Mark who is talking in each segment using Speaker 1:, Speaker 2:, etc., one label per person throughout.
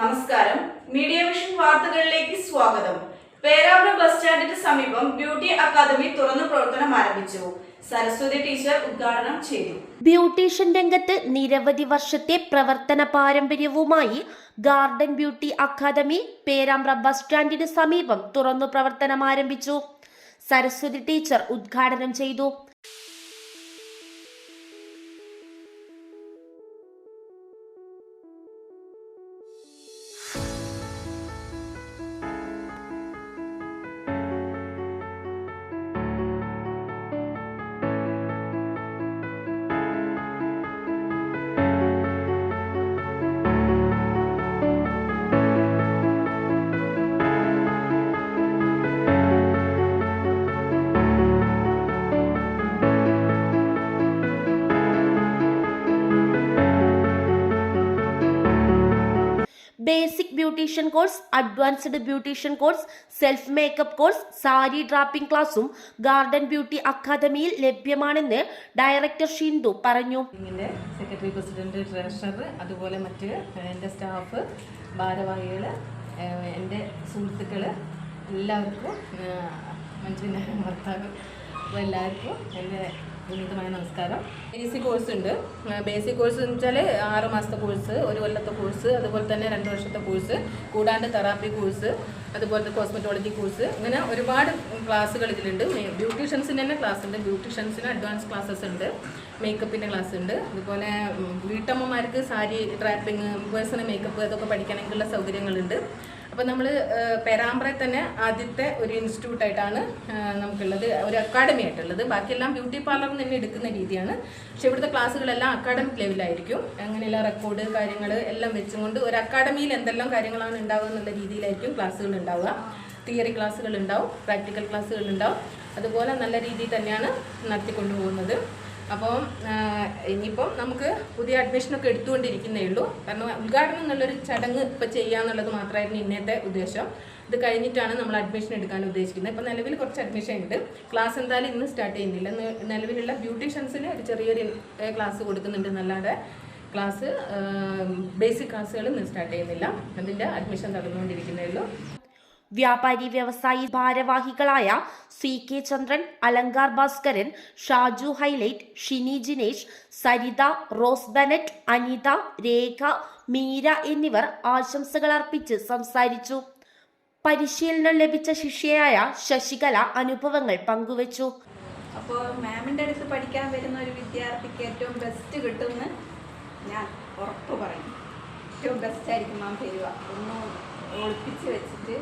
Speaker 1: നമസ്കാരം. Media vision വാർത്തകളിലേക്ക് സ്വാഗതം. പേരാമ്പ്ര ബസ് സ്റ്റാൻഡിന് സമീപം ബ്യൂട്ടി അക്കാദമി തുറന്നു പ്രവർത്തനം ആരംഭിച്ചു. സരസ്വതി ടീച്ചർ ഉദ്ഘാടനം ചെയ്തു.
Speaker 2: ബ്യൂട്ടീഷ്യൻ രംഗത്ത് നിരവധി വർഷത്തെ പ്രവർത്തന പാരമ്പര്യവുമായി garden beauty academy Perambra bus സ്റ്റാൻഡിന് സമീപം തുറന്നു പ്രവർത്തനം ആരംഭിച്ചു. സരസ്വതി ടീച്ചർ ഉദ്ഘാടനം ചെയ്തു. Basic beautician course advanced beautician course self makeup course sari draping ക്ലാസും ഗാർഡൻ ബ്യൂട്ടി അക്കാദമിയിൽ ലഭ്യമാണെന്ന് ഡയറക്ടർ ഷിന്ദു പറഞ്ഞു.
Speaker 3: സെക്രട്ടറി പ്രസിഡന്റ് ട്രഷറർ അതുപോലെ മറ്റ് എന്റെ സ്റ്റാഫ് ഭാരവാഹികൾ എന്റെ സുഹൃത്തുക്കൾ എല്ലാവർക്കും മഞ്ജുവിന്റെ ഭർത്താവ് എല്ലാവർക്കും എന്റെ വിനീതമായ നമസ്കാരം. ബേസിക് കോഴ്സ് ഉണ്ട്. ബേസിക് കോഴ്സ് എന്ന് വെച്ചാൽ ആറ് മാസത്തെ കോഴ്സ് ഒരു കൊല്ലത്തെ കോഴ്സ് അതുപോലെ തന്നെ രണ്ട് വർഷത്തെ കോഴ്സ് കൂടാണ്ട് തെറാപ്പി കോഴ്സ് അതുപോലത്തെ കോസ്മെറ്റോളജി കോഴ്സ് അങ്ങനെ ഒരുപാട് ക്ലാസ്സുകൾ ഇതിലുണ്ട്. ബ്യൂട്ടീഷ്യൻസിന് തന്നെ ക്ലാസ് ഉണ്ട്. ബ്യൂട്ടീഷ്യൻസിന് അഡ്വാൻസ് ക്ലാസ്സസ് ഉണ്ട്. മേക്കപ്പിന്റെ ക്ലാസ് ഉണ്ട്. അതുപോലെ വീട്ടമ്മമാർക്ക് സാരി ട്രാപ്പിംഗ് പേഴ്സണൽ മേക്കപ്പ് അതൊക്കെ പഠിക്കണമെങ്കിലുള്ള സൗകര്യങ്ങളുണ്ട്. അപ്പോൾ നമ്മൾ പെരാമ്പ്രയിൽ തന്നെ ആദ്യത്തെ ഒരു ഇൻസ്റ്റിറ്റ്യൂട്ടായിട്ടാണ് നമുക്കുള്ളത് ഒരു അക്കാഡമി ആയിട്ടുള്ളത്. ബാക്കിയെല്ലാം ബ്യൂട്ടി പാർലർ നിന്ന് എടുക്കുന്ന രീതിയാണ്. പക്ഷെ ഇവിടുത്തെ ക്ലാസ്സുകളെല്ലാം അക്കാഡമിക് ലെവലായിരിക്കും അങ്ങനെയുള്ള റെക്കോർഡ് കാര്യങ്ങൾ എല്ലാം വെച്ചുകൊണ്ട് ഒരു അക്കാഡമിയിൽ എന്തെല്ലാം കാര്യങ്ങളാണ് ഉണ്ടാവുക എന്നുള്ള രീതിയിലായിരിക്കും ക്ലാസ്സുകൾ ഉണ്ടാവുക. തിയറി ക്ലാസ്സുകൾ ഉണ്ടാവും പ്രാക്ടിക്കൽ ക്ലാസ്സുകൾ ഉണ്ടാവും. അതുപോലെ നല്ല രീതിയിൽ തന്നെയാണ് നടത്തിക്കൊണ്ടു പോകുന്നത് അപ്പോൾ ഇനിയിപ്പം നമുക്ക് പുതിയ അഡ്മിഷനൊക്കെ എടുത്തുകൊണ്ടിരിക്കുന്നേ ഉള്ളൂ. കാരണം ഉദ്ഘാടനം എന്നുള്ളൊരു ചടങ്ങ് ഇപ്പോൾ ചെയ്യാന്നുള്ളത് മാത്രമായിരുന്നു ഇന്നത്തെ ഉദ്ദേശം. ഇത് കഴിഞ്ഞിട്ടാണ് നമ്മൾ അഡ്മിഷൻ എടുക്കാൻ ഉദ്ദേശിക്കുന്നത്. ഇപ്പോൾ നിലവിൽ കുറച്ച് അഡ്മിഷൻ ഉണ്ട്. ക്ലാസ് എന്തായാലും ഇന്ന് സ്റ്റാർട്ട് ചെയ്യുന്നില്ല. നിലവിലുള്ള ബ്യൂട്ടീഷ്യൻസിന് ഒരു ചെറിയൊരു ക്ലാസ് കൊടുക്കുന്നുണ്ട് എന്നല്ലാതെ ക്ലാസ് ബേസിക് ക്ലാസ്സുകൾ ഇന്ന് സ്റ്റാർട്ട് ചെയ്യുന്നില്ല. അതിന്റെ അഡ്മിഷൻ നടന്നുകൊണ്ടിരിക്കുന്നേ ഉള്ളൂ.
Speaker 2: വ്യാപാരി വ്യവസായി ഭാരവാഹികളായ C K Chandran Alankar Bhaskaran Shaju Highlight Shini Jinesh Saritha Rose Bennett Anitha Rekha Meera എന്നിവർ ആശംസകൾ അർപ്പിച്ച് സംസാരിച്ചു. പരിശീലനം ലഭിച്ച ശിഷ്യയായ ശശികല അനുഭവങ്ങൾ പങ്കുവച്ചു.
Speaker 4: അപ്പോൾ മാമിന്റെ അടുത്ത് പഠിക്കാൻ വരുന്ന ഒരു വിദ്യാർത്ഥിക്ക് ഏറ്റവും ബെസ്റ്റ് കിട്ടുമെന്ന് ഞാൻ ഉറപ്പ് പറയും. ഏറ്റവും ബെസ്റ്റ് ആയിരിക്കും മാം തരിക. ഒന്നും ഒളിപ്പിച്ച് വെച്ചിട്ട്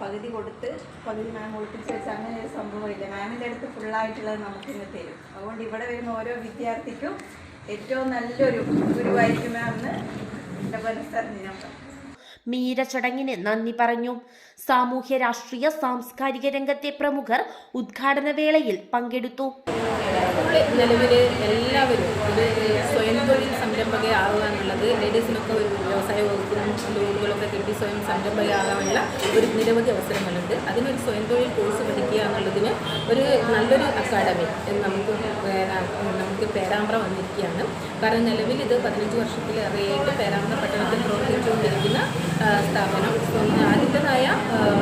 Speaker 4: പകുതി കൊടുത്ത് പകുതി മാം ഒളിപ്പിച്ച് വെച്ച് അങ്ങനെ ഒരു സംഭവമില്ല. മാമിന്റെ അടുത്ത് ഫുള്ളായിട്ടുള്ളത് നമുക്കിന്ന് തരും. അതുകൊണ്ട് ഇവിടെ വരുന്ന ഓരോ വിദ്യാർത്ഥിക്കും ഏറ്റവും നല്ലൊരു ഗുരുവായിരിക്കും മാം എന്ന് എന്റെ മനസ്സറിഞ്ഞ് ഞാൻ
Speaker 2: മീര ചടങ്ങിന് നന്ദി പറഞ്ഞു. സാമൂഹ്യ രാഷ്ട്രീയ സാംസ്കാരിക രംഗത്തെ പ്രമുഖർ ഉദ്ഘാടന വേളയിൽ പങ്കെടുത്തു.
Speaker 3: നിലവിൽ എല്ലാവരും സ്വയം തൊഴിൽ സംരംഭകയാവുക എന്നുള്ളത് ലേഡീസിനൊക്കെ ഒരു വ്യവസായ വകുപ്പിനും ലോണുകളൊക്കെ കിട്ടി സ്വയം സംരംഭകയാകാനുള്ള ഒരു നിരവധി അവസരങ്ങളുണ്ട്. അതിനൊരു സ്വയം തൊഴിൽ കോഴ്സ് പഠിക്കുക എന്നുള്ളതിന് ഒരു നല്ലൊരു അക്കാഡമി നമുക്ക് നമുക്ക് പേരാമ്പ്ര വന്നിരിക്കുകയാണ്. കാരണം നിലവിൽ ഇത് പതിനഞ്ച് വർഷത്തിലേറെയായിട്ട് പേരാമ്പ്ര പട്ടണത്തിൽ പ്രവർത്തിച്ചുകൊണ്ടിരിക്കുന്ന സ്ഥാപനം. ആദ്യത്തേതായ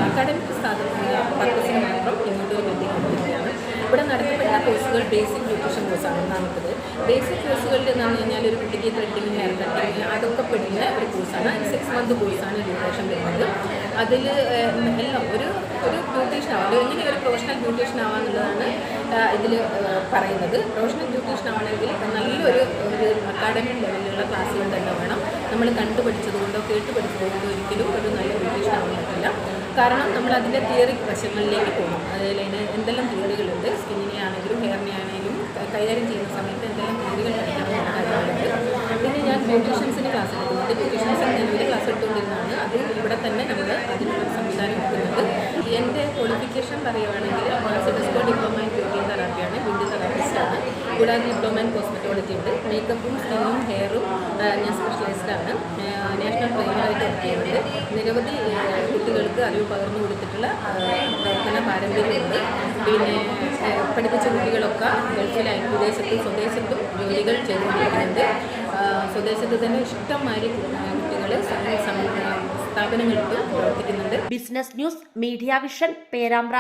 Speaker 3: അക്കാഡമിക് സ്ഥാപനം പർപ്പസിന് മാത്രം ഇങ്ങോട്ട് എത്തിക്കൊണ്ടിരിക്കുകയാണ്. ഇവിടെ നടത്തപ്പെടുന്ന കോഴ്സുകൾ ബേസിക് ന്യൂട്രീഷൻ കോഴ്സാണ് ഒന്നാമത്തത്. ബേസിക് കോഴ്സുകളിൽ എന്ന് പറഞ്ഞു കഴിഞ്ഞാൽ ഒരു കുട്ടിക്ക് ത്രെഡിങ് ഹെയർ കട്ടിങ് അതൊക്കെ പെടുന്ന ഒരു കോഴ്സാണ് സിക്സ് മന്ത് കോഴ്സാണ് ഡ്യൂറേഷൻ വരുന്നത്. അതിൽ എല്ലാം ഒരു ഒരു ബ്യൂട്ടീഷ്യൻ ആവാം. ഒരു എങ്ങനെ ഒരു പ്രൊഫഷണൽ ബ്യൂട്ടീഷ്യൻ ആവാന്നുള്ളതാണ് ഇതിൽ പറയുന്നത്. പ്രൊഫഷണൽ ബ്യൂട്ടീഷ്യൻ ആവണമെങ്കിൽ നല്ലൊരു ഒരു അക്കാഡമിക് ലെവലിലുള്ള ക്ലാസ്സുകൾ തന്നെ വേണം. നമ്മൾ കണ്ടു പഠിച്ചത് കൊണ്ടോ കേട്ട് പഠിച്ചത് കൊണ്ടോ ഒരിക്കലും ഒരു നല്ല ബ്യൂട്ടീഷ്യൻ ആവാൻ പറ്റില്ല. കാരണം നമ്മൾ അതിന്റെ തിയറി വശങ്ങളിലേക്ക് പോകണം. അതിന് എന്തെല്ലാം തിയറികളുണ്ട് സ്കിന്നിനെ ആണെങ്കിലും ഹെയറിനെ ആണെങ്കിലും കൈകാര്യം ചെയ്യുന്ന സമയത്ത് എന്തെല്ലാം തിയറികൾ പിന്നെ ഞാൻ ബ്യൂട്ടീഷ്യൻസിന് ക്ലാസ് എടുക്കുന്നുണ്ട് ബ്യൂട്ടീഷ്യൻസിന് നിലവിൽ ക്ലാസ് എടുത്തുകൊണ്ടിരുന്നതാണ്. അത് ഇവിടെ തന്നെ നമ്മൾ എന്റെ ക്വാളിഫിക്കേഷൻ പറയുകയാണെങ്കിൽ സെഡസ്കോ ഡിപ്ലോമ ഇൻ ബ്യൂട്ടി തെറാപ്പിയാണ് ബ്യൂട്ടി തെറാപ്പിസ്റ്റാണ് കൂടാതെ ഡിപ്ലോമ ഇൻ കോസ്മെറ്റോളജി ഉണ്ട്. മേക്കപ്പും സ്കിന്നും ഹെയറും ഞാൻ സ്പെഷ്യലൈസ്ഡ് ആണ്. നാഷണൽ ട്രെയിനറായിട്ട് വർക്ക് ചെയ്യുന്നുണ്ട്. നിരവധി കുട്ടികൾക്ക് അറിവ് പകർന്നു കൊടുത്തിട്ടുള്ള പ്രവർത്തന പാരമ്പര്യമുണ്ട്. പിന്നെ പഠിപ്പിച്ച കുട്ടികളൊക്കെ ഗൾഫിലായി വിദേശത്തും സ്വദേശത്തും ജോലികൾ ചെയ്തുകൊണ്ടിരിക്കുന്നുണ്ട്. സ്വദേശത്ത് തന്നെ ഇഷ്ടംമാതിരി കുട്ടികൾ സ്ഥാപനങ്ങളിലും പ്രവർത്തിക്കുന്നുണ്ട്.
Speaker 2: Business news media vision Perambra.